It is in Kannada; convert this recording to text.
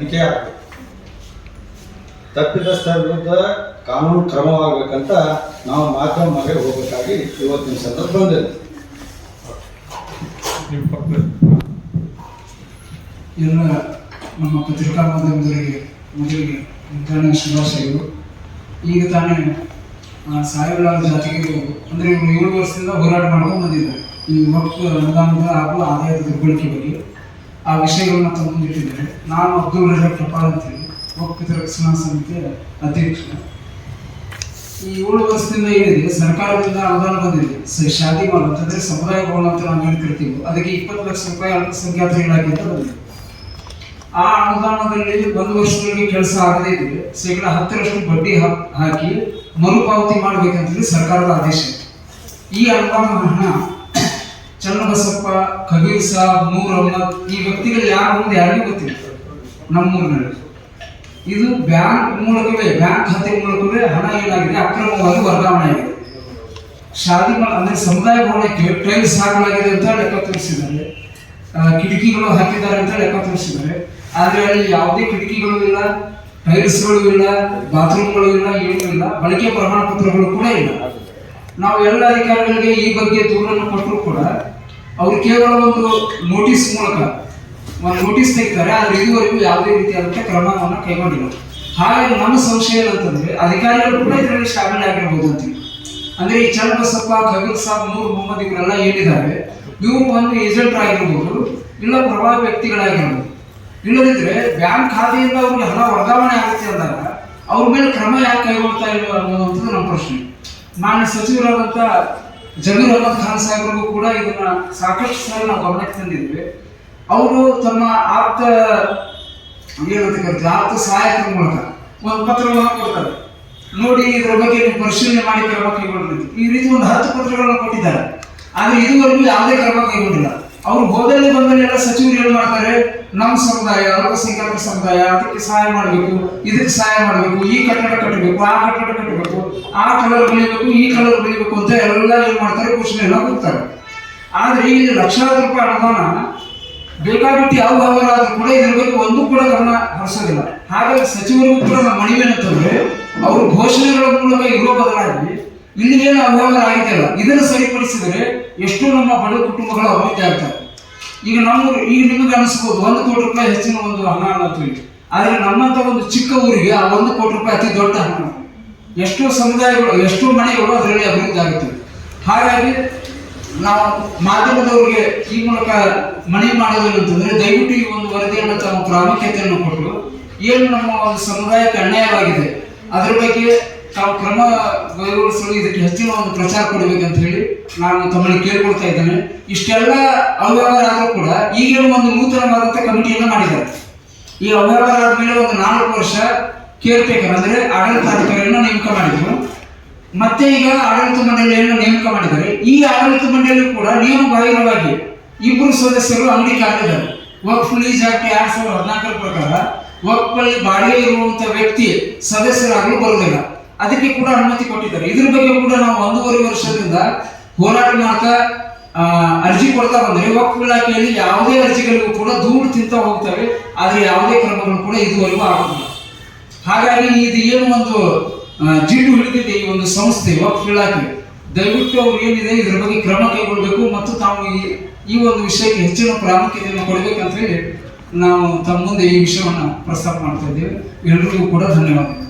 ತನಿಖೆ ಆಗಬೇಕು. ತಪ್ಪಿತಸ್ಥರ ವಿರುದ್ಧ ಕಾನೂನು ಕ್ರಮವಾಗಬೇಕಂತ ನಾವು ಮಾಧ್ಯಮಕ್ಕೆ ಹೋಗಬೇಕಾಗಿ ಇವತ್ತಿನ ಸಂದರ್ಭ ಬಂದಿದೆ. ಎಲ್ಲ ನಮ್ಮ ಪತ್ರಿಕಾ ಮಾಧ್ಯಮದವರಿಗೆ ಮೊದಲಿಗೆ ಮುಂಜಾನೆ ಶುಭಾಶಯಗಳು. ಈಗ ತಾನೇ ಆ, ಸಾವಿರಾರು ಜಾತಿಗೆ ಅಂದರೆ ಇವರು ಏಳು ವರ್ಷದಿಂದ ಹೋರಾಟ ಮಾಡ್ಕೊಂಡು ಬಂದಿದ್ದಾರೆ. ಈ ಮಕ್ಕಳು ಅನುದಾನದ ಹಾಗೂ ಆದಾಯದ ದುರ್ಬಳಕೆ ಬಗ್ಗೆ. ಆ ವಿಷಯಗಳನ್ನ ತಮ್ಮ ಮುಂದಿಟ್ಟಿದ್ದಾರೆ ನಾನು ಅಬ್ದುಲ್ ರಜಾಕ್ ಪ್ರಪಾಲ್ ಅಂತೇಳಿ ವಕ್ಫ್ ರಕ್ಷಣಾ ಸಮಿತಿಯ ಅಧ್ಯಕ್ಷ ಈ ಏಳು ವರ್ಷದಿಂದ ಏನಿದೆ? ಸರ್ಕಾರದಿಂದ ಅನುದಾನ ಬಂದಿದೆ. ಶಾದಿ ಮಾಲ್ ಅಂತಂದ್ರೆ ಸಮುದಾಯ ಭವನ ಅಂತ ನಾವು ಹೇಳ್ತಿರ್ತೀವಿ. ಅದಕ್ಕೆ ಇಪ್ಪತ್ತು ಲಕ್ಷ ರೂಪಾಯಿ ಅಲ್ಪಸಂಖ್ಯಾತರ ಇಲಾಖೆ ಅಂತ ಬಂದಿದೆ. ಆ ಅನುದಾನದಲ್ಲಿ ಒಂದು ವರ್ಷದಲ್ಲಿ ಕೆಲಸ ಆಗದೇ ಇದ್ರೆ, ಶೇಕಡ ಹತ್ತರಷ್ಟು ಬಡ್ಡಿ ಹಾಕಿ ಮರುಪಾವತಿ ಮಾಡಬೇಕಂತೇಳಿ ಸರ್ಕಾರದ ಆದೇಶ ಈ ಅನುದಾನ ಹಣ ಚನ್ನಬಸಪ್ಪ, ಕಬೀರ್ ಸಾಬ್, ನೂರ್ ಅಹಮದ್, ಈ ವ್ಯಕ್ತಿಗಳು ಯಾರು ಮುಂದೆ ಯಾರಿಗೂ ಗೊತ್ತಿಲ್ಲ. ನಮ್ಮೂರಿನಲ್ಲಿ. ಇದು ಬ್ಯಾಂಕ್ ಮೂಲಕವೇ, ಬ್ಯಾಂಕ್ ಖಾತೆ ಮೂಲಕವೇ ಹಣ ಏನಾಗಿದೆ, ಅಕ್ರಮವಾಗಿ ವರ್ಗಾವಣೆ ಆಗಿದೆ. ಶಾದಿ ಅಂದ್ರೆ ಸಮುದಾಯ ಭವನಕ್ಕೆ ಟೈಲ್ಸ್ ಹಾಕಲಾಗಿದೆ ಅಂತ ಲೆಕ್ಕ ತೋರಿಸಿದ್ದಾರೆ. ಕಿಟಕಿಗಳು ಹಾಕಿದ್ದಾರೆ ಅಂತ ಲೆಕ್ಕ ತೋರಿಸಿದ್ದಾರೆ. ಆದರೆ ಅಲ್ಲಿ ಯಾವುದೇ ಕಿಟಕಿಗಳು ಇಲ್ಲ, ಟೈಲ್ಸ್ಗಳು ಇಲ್ಲ, ಬಾತ್ರೂಮ್ಗಳು ಇಲ್ಲ, ಏನೂ ಇಲ್ಲ, ಬಳಕೆ ಪ್ರಮಾಣ ಪತ್ರಗಳು ಕೂಡ ಇಲ್ಲ. ನಾವು ಎಲ್ಲ ಅಧಿಕಾರಿಗಳಿಗೆ ಈ ಬಗ್ಗೆ ದೂರನ್ನು ಕೊಟ್ಟರು ಕೂಡ ಅವರು ಕೇವಲ ಒಂದು ನೋಟಿಸ್ ಮೂಲಕ, ಒಂದು ನೋಟಿಸ್ ತೆಗಿತಾರೆ, ಆದರೆ ಇದುವರೆಗೂ ಯಾವುದೇ ರೀತಿಯಾದಂಥ ಕ್ರಮವನ್ನು ಕೈಗೊಂಡಿಲ್ಲ. ಹಾಗಾಗಿ ನಮ್ಮ ಸಂಶಯ ಏನಂತಂದ್ರೆ, ಅಧಿಕಾರಿಗಳು ಕೂಡ ಇದರಲ್ಲಿ ಶಾಮೀಲಾಗಿರ್ಬೋದು ಅಂತೀವಿ ಅಂದ್ರೆ ಈ ಚನ್ನಬಸಪ್ಪ ಖಗೀರ್ ಸಾಬ್ ನೂರ್ ಮೊಹಮ್ಮದ್ ಇವರೆಲ್ಲ ಏನಿದ್ದಾರೆ, ಇವರು ಒಂದು ಏಜೆಂಟ್ ಆಗಿರ್ಬೋದು, ಇಲ್ಲ ಪ್ರಭಾವ ವ್ಯಕ್ತಿಗಳಾಗಿರ್ಬೋದು. ಇಲ್ಲದಿದ್ರೆ ಬ್ಯಾಂಕ್ ಖಾತೆಯಿಂದ ಅವ್ರಿಗೆ ಹಣ ವರ್ಗಾವಣೆ ಆಗುತ್ತೆ ಅಂದಾಗ, ಅವ್ರ ಮೇಲೆ ಕ್ರಮ ಯಾಕೆ ಕೈಗೊಳ್ತಾ ಇಲ್ಲ ಅನ್ನೋದಂಥದ್ದು ನಮ್ಮ ಪ್ರಶ್ನೆ. ಮಾನ್ಯ ಸಚಿವರಾದಂಥ ಜಮೀರ್ ಅಹಮದ್ ಖಾನ್ ಸಾಹೇಬ್ರಿಗೂ ಕೂಡ ಇದನ್ನ ಸಾಕಷ್ಟು ಸಲ ನಾವು ಗಮನಕ್ಕೆ ತಂದಿದ್ವಿ. ಅವರು ತಮ್ಮ ಆಪ್ತ ಏನಂತ ಆಪ್ತ ಸಹಾಯಕರ ಮೂಲಕ ಒಂದು ಪತ್ರವನ್ನು ಕೊಡ್ತಾರೆ. ನೋಡಿ ಇದರ ಬಗ್ಗೆ ನೀವು ಪರಿಶೀಲನೆ ಮಾಡಿ ಕ್ರಮ ಕೈಗೊಳ್ಳಿ ಈ ರೀತಿ ಒಂದು ಹತ್ತು ಪತ್ರಗಳನ್ನು ಕೊಟ್ಟಿದ್ದಾರೆ. ಆದ್ರೆ ಇದುವರೆಗೂ ಯಾವುದೇ ಕ್ರಮ ಕೈಗೊಂಡಿಲ್ಲ ಅವರು ಹೋದಲ್ಲಿ ಬಂದಲ್ಲೆಲ್ಲ ಸಚಿವರು ನಮ್ಮ ಸಮುದಾಯ ಅಲ್ಪಸಂಖ್ಯಾತ ಸಮುದಾಯ ಅದಕ್ಕೆ ಸಹಾಯ ಮಾಡಬೇಕು, ಇದಕ್ಕೆ ಸಹಾಯ ಮಾಡಬೇಕು, ಈ ಕಟ್ಟಡ ಕಟ್ಟಬೇಕು, ಆ ಕಟ್ಟಡ ಕಟ್ಟಬೇಕು, ಆ ಕಲರ್ ಬೆಳಿಬೇಕು, ಈ ಕಲರ್ ಬೆಳಿಬೇಕು ಅಂತ ಎಲ್ಲ ಏನ್ ಮಾಡ್ತಾರೆ, ಘೋಷಣೆಯನ್ನ ಕೊಡ್ತಾರೆ ಆದ್ರೆ ಈ ಲಕ್ಷಾಂತರ ರೂಪಾಯಿ ಅನುದಾನ ಬೇಕಾಬಿಟ್ಟು ಯಾವ ವ್ಯವಹಾರ ಕೂಡ ಇದ್ರ ಬಗ್ಗೆ ಒಂದು ಕೂಡ ಗಮನ ಹರಿಸೋದಿಲ್ಲ. ಹಾಗಾಗಿ ಸಚಿವರು ಕೂಡ ನಮ್ಮ ಮನವೇನಂತಂದ್ರೆ ಅವರು ಘೋಷಣೆಗಳ ಮೂಲಕ ಇರೋ ಬದಲಾಗಿ ಇಲ್ಲಿಗೇನು ಅವ್ಯವಹಾರ ಆಗಿದೆಯಲ್ಲ ಇದನ್ನು ಸರಿಪಡಿಸಿದರೆ ಎಷ್ಟೋ ನಮ್ಮ ಬಡ ಕುಟುಂಬಗಳು ಅಭಿವೃದ್ಧಿ ಆಗ್ತವೆ ಈಗ ನಮ್ಮ ಈಗ ನಿಮಗೆ ಅನಿಸ್ಬೋದು, ಒಂದು ಕೋಟಿ ರೂಪಾಯಿ ಹೆಚ್ಚಿನ ಒಂದು ಹಣ ಅನ್ನತ್ತೀವಿ ಆದರೆ ನಮ್ಮಂಥ ಒಂದು ಚಿಕ್ಕ ಊರಿಗೆ ಆ ಒಂದು ಕೋಟಿ ರೂಪಾಯಿ ಅತಿ ದೊಡ್ಡ ಹಣ. ಎಷ್ಟೋ ಸಮುದಾಯಗಳು, ಎಷ್ಟೋ ಮನೆಗಳು ಅದರಲ್ಲಿ ಅಭಿವೃದ್ಧಿ ಆಗುತ್ತವೆ ಹಾಗಾಗಿ ನಾವು ಮಾಧ್ಯಮದವರಿಗೆ ಈ ಮೂಲಕ ಮನವಿ ಮಾಡೋದಿಲ್ಲ ಅಂತಂದರೆ, ದಯವಿಟ್ಟು ಈ ಒಂದು ವರದಿಯನ್ನು ತಮ್ಮ ಪ್ರಾಮುಖ್ಯತೆಯನ್ನು ಕೊಟ್ಟು, ಏನು ನಮ್ಮ ಒಂದು ಸಮುದಾಯಕ್ಕೆ ಅನ್ಯಾಯವಾಗಿದೆ, ಅದರ ಬಗ್ಗೆ ತಾವು ಕ್ರಮ ಕೈಗೊಳಿಸಲು ಇದಕ್ಕೆ ಹೆಚ್ಚಿನ ಒಂದು ಪ್ರಚಾರ ಕೊಡಬೇಕಂತ ಹೇಳಿ ನಾನು ತಮ್ಮಲ್ಲಿ ಕೇಳ್ಕೊಳ್ತಾ ಇದ್ದೇನೆ. ಇಷ್ಟೆಲ್ಲ ಅವ್ಯವಹಾರ ಆದರೂ ಕೂಡ ಈಗಿನ ಒಂದು ನೂತನವಾದಂಥ ಕಮಿಟಿಯನ್ನು ಮಾಡಿದ್ದಾರೆ. ಈ ಅವ್ಯವಹಾರ ಆದ್ಮೇಲೆ ಒಂದು ನಾಲ್ಕು ವರ್ಷ ಕೇರ್ ಟೇಕರ್ ಅಂದ್ರೆ ಆಡಳಿತಾಧಿಕಾರಿಯನ್ನು ನೇಮಕ ಮಾಡಿದ್ರು. ಮತ್ತೆ ಈಗ ಆಡಳಿತ ಮಂಡಳಿಯನ್ನು ನೇಮಕ ಮಾಡಿದ್ದಾರೆ. ಈ ಆಡಳಿತ ಮಂಡಳಿ ಕೂಡ ನಿಯಮ ಬಾಹಿರವಾಗಿ ಇಬ್ಬರು ಸದಸ್ಯರು ಅಂಗೀಕಾರಿದ್ದಾರೆ ವಕ್ಫ್ ಲೀಸ್ ಆಕ್ಟ್ ಎರಡ್ ಸಾವಿರದ ಹದಿನಾಲ್ಕರ ಪ್ರಕಾರ ವಕ್ಫಲ್ಲಿ ಬಾಡಿಗೆ ಇರುವಂತ ವ್ಯಕ್ತಿ ಸದಸ್ಯರಾಗಲು ಬರುವುದಿಲ್ಲ. ಅದಕ್ಕೆ ಕೂಡ ಅನುಮತಿ ಕೊಟ್ಟಿದ್ದಾರೆ. ಇದ್ರ ಬಗ್ಗೆ ಕೂಡ ನಾವು ಒಂದೂವರೆ ವರ್ಷದಿಂದ ಹೋರಾಟ ಮಾಡ್ತಾ ಅರ್ಜಿ ಕೊಡ್ತಾ ಬಂದರೆ, ವಕ್ಫ್ ಇಲಾಖೆಯಲ್ಲಿ ಯಾವುದೇ ಅರ್ಜಿಗಳಿಗೂ ಕೂಡ ದೂರು ತಿಂತ ಹೋಗ್ತವೆ. ಆದ್ರೆ ಯಾವುದೇ ಕ್ರಮಗಳು ಕೂಡ ಇದುವರೆಗೂ ಆಗುತ್ತಿಲ್ಲ ಹಾಗಾಗಿ ಇದು ಏನು ಒಂದು ಜೀಟು ಹಿಡಿದಿದೆ ಈ ಒಂದು ಸಂಸ್ಥೆ, ವಕ್ಫ್ ಇಲಾಖೆ. ದಯವಿಟ್ಟು ಅವ್ರು ಏನಿದೆ, ಇದ್ರ ಬಗ್ಗೆ ಕ್ರಮ ಕೈಗೊಳ್ಬೇಕು ಮತ್ತು ತಾವು ಈ ಈ ಒಂದು ವಿಷಯಕ್ಕೆ ಹೆಚ್ಚಿನ ಪ್ರಾಮುಖ್ಯತೆಯನ್ನು ಕೊಡಬೇಕಂತ ಹೇಳಿ ನಾವು ತಮ್ಮ ಮುಂದೆ ಈ ವಿಷಯವನ್ನು ಪ್ರಸ್ತಾಪ ಮಾಡ್ತಾ ಇದ್ದೇವೆ. ಎಲ್ರಿಗೂ ಕೂಡ ಧನ್ಯವಾದಗಳು.